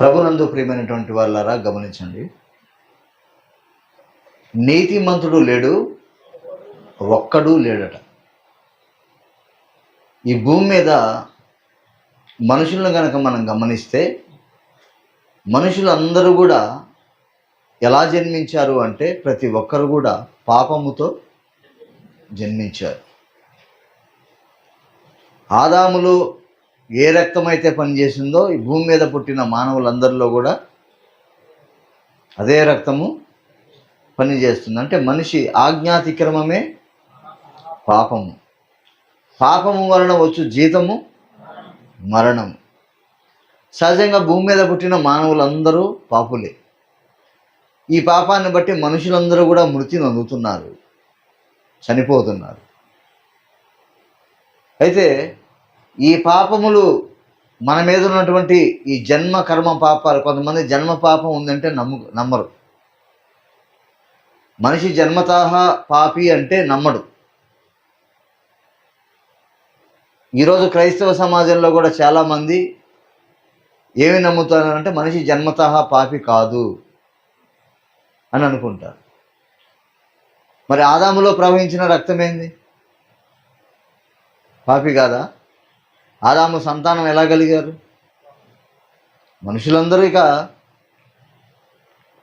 ప్రభునందు ప్రియమైనటువంటి వాళ్ళారా గమనించండి. నీతిమంతుడు లేడు ఒక్కడు లేడట. ఈ భూమి మీద మనుషులను కనుక మనం గమనిస్తే మనుషులందరూ కూడా ఎలా జన్మించారు అంటే ప్రతి ఒక్కరు కూడా పాపముతో జన్మించారు. ఆదాములో ఏ రక్తమైతే పనిచేసిందో ఈ భూమి మీద పుట్టిన మానవులందరిలో కూడా అదే రక్తము పనిచేస్తుంది. అంటే మనిషి ఆజ్ఞాతిక్రమమే పాపము. పాపము వలన వచ్చు జీతము మరణం సహజంగా భూమి మీద పుట్టిన మానవులందరూ పాపులే. ఈ పాపాన్ని బట్టి మనుషులందరూ కూడా మృతి నొందుతున్నారు చనిపోతున్నారు. అయితే ఈ పాపములు మన మీద ఉన్నటువంటి ఈ జన్మ కర్మ పాపాలు కొంతమంది జన్మ పాపం ఉందంటే నమ్ము నమ్మరు. మనిషి జన్మతాహ పాపి అంటే నమ్మడు. ఈరోజు క్రైస్తవ సమాజంలో కూడా చాలామంది ఏమి నమ్ముతారంటే మనిషి జన్మతహ పాపి కాదు అని అనుకుంటారు. మరి ఆదాములో ప్రవహించిన రక్తం ఏంది? పాపి కాదా? ఆదాము సంతానం ఎలా కలిగారు? మనుషులందరూ ఇక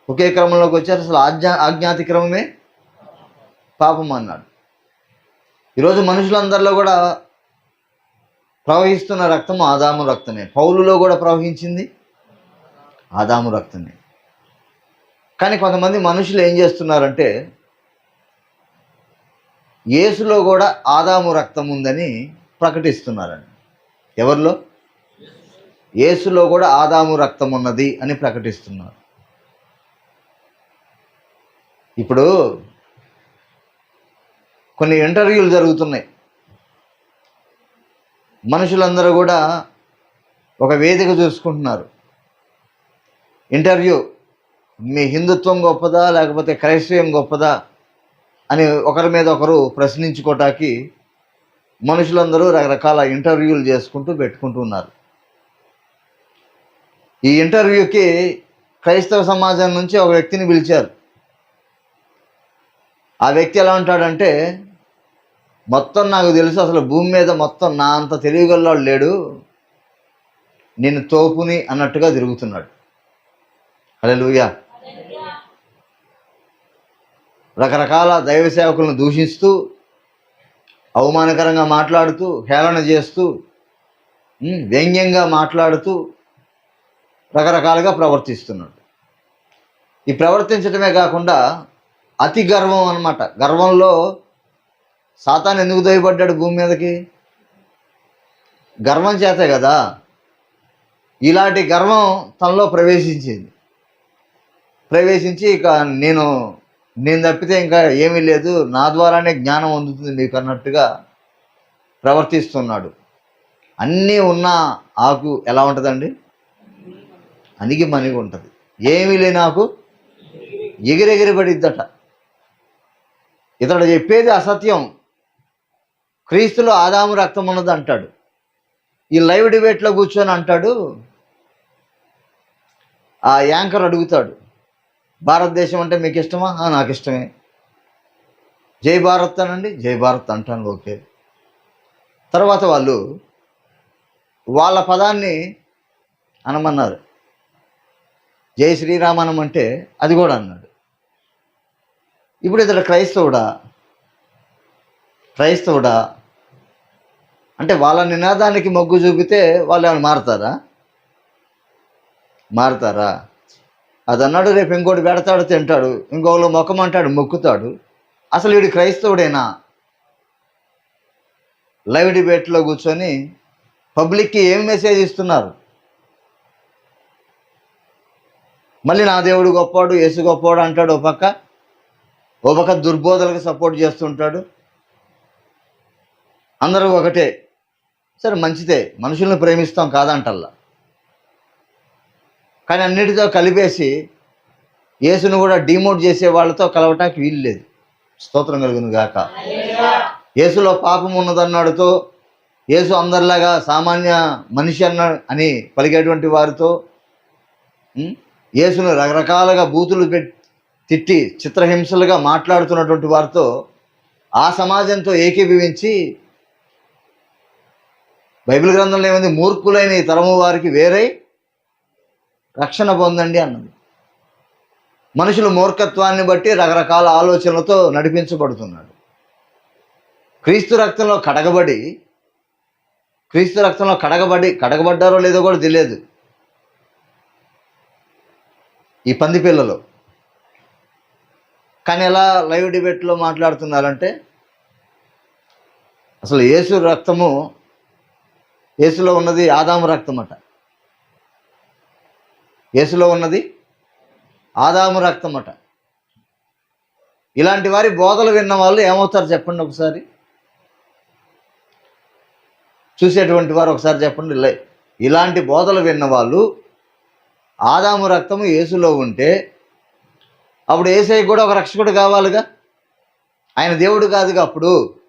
ఒకే క్రమంలోకి వచ్చారు. అసలు ఆజ్ఞా ఆజ్ఞాతి క్రమమే పాపం అన్నాడు. ఈరోజు మనుషులందరిలో కూడా ప్రవహిస్తున్న రక్తం ఆదాము రక్తమే. పౌలులో కూడా ప్రవహించింది ఆదాము రక్తమే. కానీ కొంతమంది మనుషులు ఏం చేస్తున్నారంటే యేసులో కూడా ఆదాము రక్తం ఉందని ప్రకటిస్తున్నారండి. ఎవరిలో? యేసులో కూడా ఆదాము రక్తం ఉన్నది అని ప్రకటిస్తున్నారు. ఇప్పుడు కొన్ని ఇంటర్వ్యూలు జరుగుతున్నాయి. మనుషులందరూ కూడా ఒక వేదిక చూసుకుంటున్నారు. ఇంటర్వ్యూ మీ హిందుత్వం గొప్పదా లేకపోతే క్రైస్తవం గొప్పదా అని ఒకరి మీద ఒకరు ప్రశ్నించుకోవటానికి మనుషులందరూ రకరకాల ఇంటర్వ్యూలు చేసుకుంటూ పెట్టుకుంటూ ఉన్నారు. ఈ ఇంటర్వ్యూకి క్రైస్తవ సమాజం నుంచి ఒక వ్యక్తిని పిలిచారు. ఆ వ్యక్తి ఎలా ఉంటాడంటే మొత్తం నాకు తెలుసు అసలు భూమి మీద మొత్తం నా అంత తెలివిగల్లాడు లేడు నేను తోపుని అన్నట్టుగా తిరుగుతున్నాడు. అదే లూయా రకరకాల దైవ సేవకులను దూషిస్తూ అవమానకరంగా మాట్లాడుతూ హేళన చేస్తూ వ్యంగ్యంగా మాట్లాడుతూ రకరకాలుగా ప్రవర్తిస్తున్నాడు. ఈ ప్రవర్తించడమే కాకుండా అతి గర్వం అనమాట గర్వంలో సాతాన్ ఎందుకు దయపడ్డాడు భూమి మీదకి? గర్వం చేతే కదా ఇలాంటి గర్వం తనలో ప్రవేశించింది. ప్రవేశించి ఇక నేను నేను తప్పితే ఇంకా ఏమీ లేదు. నా ద్వారానే జ్ఞానం అందుతుంది మీకు అన్నట్టుగా ప్రవర్తిస్తున్నాడు. అన్నీ ఉన్న ఆకు ఎలా ఉంటుందండి? అణిగి మణిగి ఉంటుంది. ఏమీ లేని ఆకు ఎగిరెగిరి పడిద్దట ఇతడు చెప్పేది అసత్యం. క్రీస్తులో ఆదాము రక్తం ఉన్నది అంటాడు. ఈ లైవ్ డిబేట్లో కూర్చొని అంటాడు. ఆ యాంకర్ అడుగుతాడు. భారతదేశం అంటే మీకు ఇష్టమా? నాకు ఇష్టమే. జై భారత్ అనండి జై భారత్ అంటాను ఓకే. తర్వాత వాళ్ళు వాళ్ళ పదాన్ని అనమన్నారు. జై శ్రీరామనం అంటే అది కూడా అన్నాడు. ఇప్పుడు ఇతడు క్రైస్తవుడా? క్రైస్తవుడా? అంటే వాళ్ళ నినాదానికి మొగ్గు చూపితే వాళ్ళు ఏమైనా మారుతారా? మారుతారా? అది అన్నాడు రేపు ఇంకోటి పెడతాడు తింటాడు. ఇంకోళ్ళు మొక్కమంటాడు మొక్కుతాడు. అసలు వీడు క్రైస్తవుడేనా? లైవ్ డిబేట్లో కూర్చొని పబ్లిక్కి ఏం మెసేజ్ ఇస్తున్నారు? మళ్ళీ నా దేవుడు గొప్పవాడు యేసు గొప్పవాడు అంటాడు ఓ పక్క. ఓ పక్క దుర్బోధలకు సపోర్ట్ చేస్తుంటాడు. అందరూ ఒకటే. సరే మంచిదే. మనుషులను ప్రేమిస్తాం కాదంటల్లా. కానీ అన్నిటితో కలిపేసి యేసును కూడా డిమోట్ చేసే వాళ్ళతో కలవటానికి వీలు లేదు. స్తోత్రం కలిగింది గాక. యేసులో పాపం ఉన్నదన్నాడుతో యేసు అందరిలాగా సామాన్య మనిషి అన్న అని పలికేటువంటి వారితో యేసును రకరకాలుగా బూతులు పెట్టి తిట్టి చిత్రహింసలుగా మాట్లాడుతున్నటువంటి వారితో ఆ సమాజంతో ఏకీభవించి బైబిల్ గ్రంథంలో ఏముంది? మూర్ఖులైన ఈ తరము వారికి వేరై రక్షణ పొందండి అన్నది. మనుషులు మూర్ఖత్వాన్ని బట్టి రకరకాల ఆలోచనలతో నడిపించబడుతున్నాడు. క్రీస్తు రక్తంలో కడగబడి క్రీస్తు రక్తంలో కడగబడి కడగబడ్డారో లేదో కూడా తెలియదు. ఈ పంది పిల్లలు. కానీ ఎలా లైవ్ డిబేట్లో మాట్లాడుతున్నారంటే అసలు యేసు రక్తము యేసులో ఉన్నది ఆదాము రక్తం అట యేసులో ఉన్నది? ఆదాము రక్తం అట ఇలాంటి వారి బోధలు విన్న వాళ్ళు ఏమవుతారు చెప్పండి ఒకసారి? చూసేటువంటి వారు ఒకసారి చెప్పండి. లే ఇలాంటి బోధలు విన్న వాళ్ళు ఆదాము రక్తము యేసులో ఉంటే అప్పుడు ఏసై కూడా ఒక రక్షకుడు కావాలిగా? ఆయన దేవుడు కాదుగా అప్పుడు?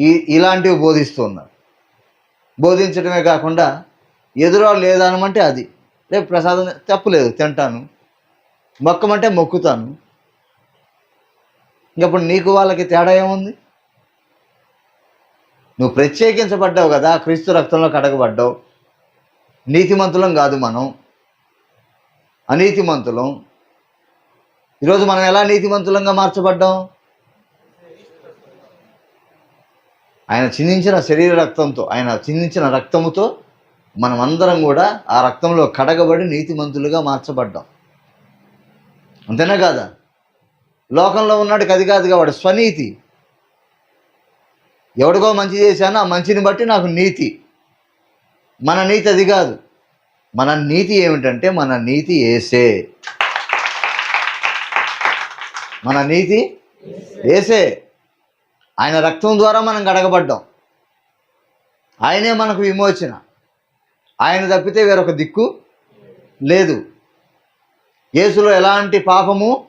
ఈ ఇలాంటివి బోధిస్తున్నారు బోధించడమే కాకుండా ఎదురో లేదనమంటే అది. రేపు ప్రసాదం తప్పులేదు తింటాను. మొక్కమంటే మొక్కుతాను. ఇంకప్పుడు నీకు వాళ్ళకి తేడా ఏముంది? నువ్వు ప్రత్యేకించబడ్డావు కదా క్రీస్తు రక్తంలో కడగబడ్డావు. నీతిమంతులం కాదు మనం. అనీతిమంతులం. ఈరోజు మనం ఎలా నీతిమంతులంగా మార్చబడ్డాం? ఆయన చిందించిన శరీర రక్తంతో ఆయన చిందించిన రక్తముతో మనం అందరం కూడా ఆ రక్తంలో కడగబడి నీతిమంతులుగా మార్చబడ్డాం. అంతేనా కాదా? లోకంలో ఉన్నాడికి అది కాదుగా వాడు స్వనీతి. ఎవడికో మంచి చేశానో ఆ మంచిని బట్టి నాకు నీతి. మన నీతి అది కాదు. మన నీతి ఏమిటంటే మన నీతి ఏసే. మన నీతి ఏసే. ఆయన రక్తం ద్వారా మనం కడగబడ్డాం. ఆయనే మనకు విమోచన. ఆయన తప్పితే వేరొక దిక్కు లేదు. యేసులో ఎలాంటి పాపము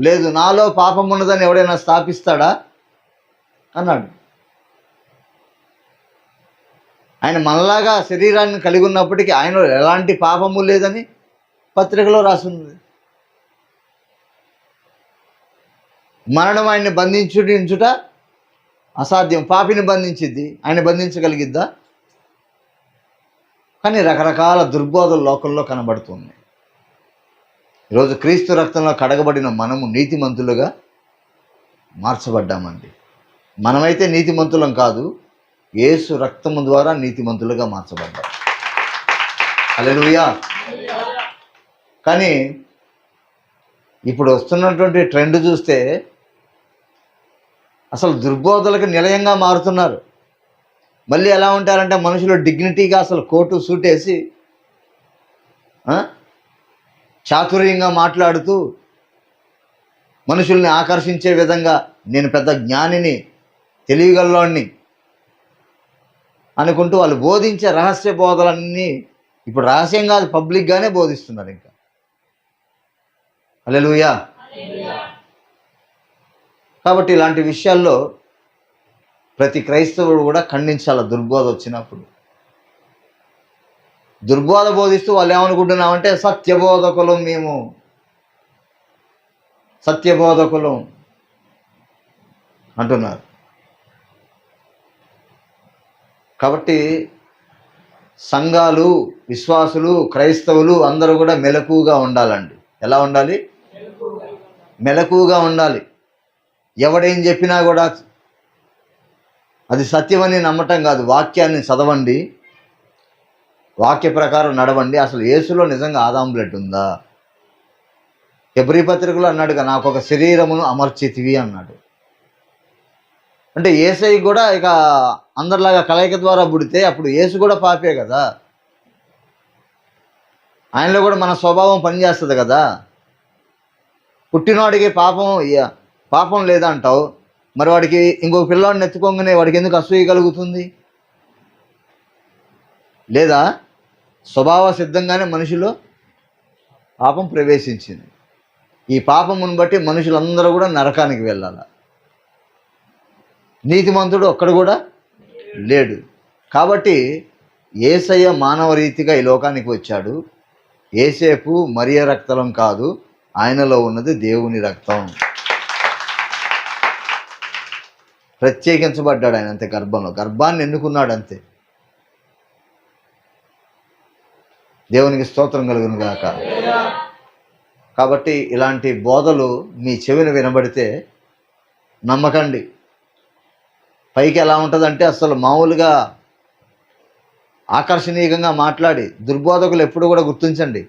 లేదు. నాలో పాపం ఉన్నదని ఎవడైనా స్థాపిస్తాడా? అన్నాడు. ఆయన మనలాగా శరీరాన్ని కలిగి ఉన్నప్పటికీ ఆయన ఎలాంటి పాపము లేదని పత్రికలో రాసింది. మరణం ఆయన్ని బంధించుట అసాధ్యం. పాపిని బంధించిద్ది. ఆయన బంధించగలిగిద్దా? కానీ రకరకాల దుర్బోధలు లోకంలో కనబడుతున్నాయి ఈరోజు క్రీస్తు రక్తంలో కడగబడిన మనము నీతిమంతులుగా మార్చబడ్డామండి. మనమైతే నీతిమంతులం కాదు యేసు రక్తము ద్వారా నీతిమంతులుగా మార్చబడ్డాం. అలెలుయా కానీ ఇప్పుడు వస్తున్నటువంటి ట్రెండ్ చూస్తే అసలు దుర్బోధలకు నిలయంగా మారుతున్నారు. మళ్ళీ ఎలా ఉంటారంటే మనుషులు డిగ్నిటీగా అసలు కోటు సూట్ వేసి ఆ? చాతుర్యంగా మాట్లాడుతూ మనుషుల్ని ఆకర్షించే విధంగా నేను పెద్ద జ్ఞానిని తెలియగల్లోని అనుకుంటూ వాళ్ళు బోధించే రహస్య బోధలన్నీ ఇప్పుడు రహస్యం కాదు పబ్లిక్గానే బోధిస్తున్నారు ఇంకా. అలెలుయా కాబట్టి ఇలాంటి విషయాల్లో ప్రతి క్రైస్తవుడు కూడా ఖండించాల దుర్బోధ వచ్చినప్పుడు. దుర్బోధ బోధిస్తూ వాళ్ళు ఏమనుకుంటున్నామంటే సత్యబోధకులం మేము. సత్యబోధకులం అంటున్నారు. కాబట్టి సంఘాలు విశ్వాసులు క్రైస్తవులు అందరూ కూడా మెలకుగా ఉండాలండి. ఎలా ఉండాలి? మెలకుగా ఉండాలి. ఎవడేం చెప్పినా కూడా అది సత్యమని నమ్మటం కాదు వాక్యాన్ని చదవండి. వాక్య ప్రకారం నడవండి. అసలు యేసులో నిజంగా ఆదాం బ్లడ్ ఉందా? ఎబ్రి పత్రికలో అన్నాడుగా నాకు ఒక శరీరమును అమర్చితివి అన్నాడు. అంటే ఏసై కూడా ఇక అందరిలాగా కలయిక ద్వారా పుడితే అప్పుడు ఏసు కూడా పాపే కదా. ఆయనలో కూడా మన స్వభావం పనిచేస్తుంది కదా. పుట్టినవాడికి పాపం పాపం లేదంటావు. మరి వాడికి ఇంకొక పిల్లవాడిని ఎత్తుకోగానే వాడికి ఎందుకు అసూయ కలుగుతుంది? లేదా స్వభావ సిద్ధంగానే మనిషిలో పాపం ప్రవేశించింది. ఈ పాపమును బట్టి మనుషులందరూ కూడా నరకానికి వెళ్ళాల. నీతిమంతుడు ఒక్కడు కూడా లేడు. కాబట్టి ఏసయ్య మానవ రీతిగా ఈ లోకానికి వచ్చాడు. ఏసేపు మరియ రక్తం కాదు ఆయనలో ఉన్నది దేవుని రక్తం. ప్రత్యేకించబడ్డాడు ఆయన అంతే గర్భంలో. గర్భాన్ని ఎన్నుకున్నాడు అంతే. దేవునికి స్తోత్రం కలుగును గాక. కాబట్టి ఇలాంటి బోధలు మీ చెవిని వినబడితే నమ్మకండి. పైకి ఎలా ఉంటుందంటే అసలు మామూలుగా ఆకర్షణీయంగా మాట్లాడి దుర్బోధకులు ఎప్పుడు కూడా గుర్తించండి.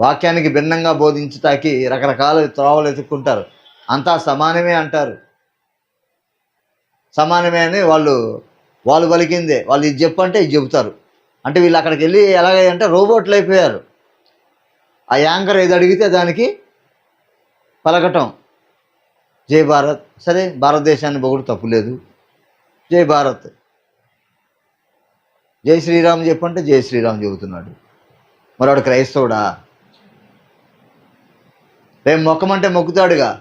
వాక్యానికి భిన్నంగా బోధించటానికి రకరకాల త్రోవలు ఎత్తుక్కుంటారు. అంతా సమానమే అంటారు. సమానమే అని వాళ్ళు వాళ్ళు పలికిందే. వాళ్ళు ఇది చెప్పంటే ఇది చెబుతారు. అంటే వీళ్ళు అక్కడికి వెళ్ళి ఎలాగంటే రోబోట్లు అయిపోయారు. ఆ యాంకర్ ఏది అడిగితే దానికి పలకటం. జై భారత్. సరే భారతదేశాన్ని పొగుడు తప్పులేదు జై భారత్. జై శ్రీరామ్ చెప్పంటే జై శ్రీరామ్ చెబుతున్నాడు. మరి వాడు క్రైస్తవుడా? రేపు మొక్కమంటే మొక్కుతాడుగా.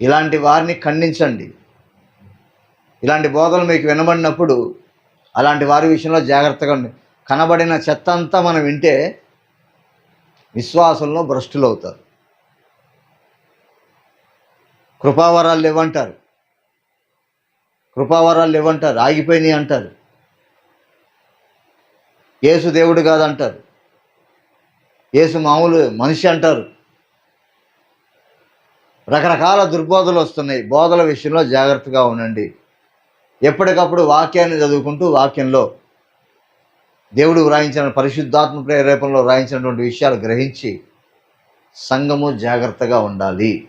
ఇలాంటి వారిని ఖండించండి. ఇలాంటి బోధలు మీకు వినబడినప్పుడు అలాంటి వారి విషయంలో జాగ్రత్తగా ఉండి కనబడిన చెత్త అంతా మనం వింటే విశ్వాసంలో భ్రష్టులు అవుతారు. కృపావరాలు లేవంటారు. కృపావరాలు లేవంటారు. ఆగిపోయినాయి అంటారు. యేసు దేవుడు కాదంటారు. యేసు మామూలు మనిషి అంటారు. రకరకాల దుర్బోధలు వస్తున్నాయి. బోధల విషయంలో జాగ్రత్తగా ఉండండి. ఎప్పటికప్పుడు వాక్యాన్ని చదువుకుంటూ వాక్యంలో దేవుడు వ్రాయించిన పరిశుద్ధాత్మ ప్రేరేపణలో వ్రాయించినటువంటి విషయాలు గ్రహించి సంఘము జాగ్రత్తగా ఉండాలి.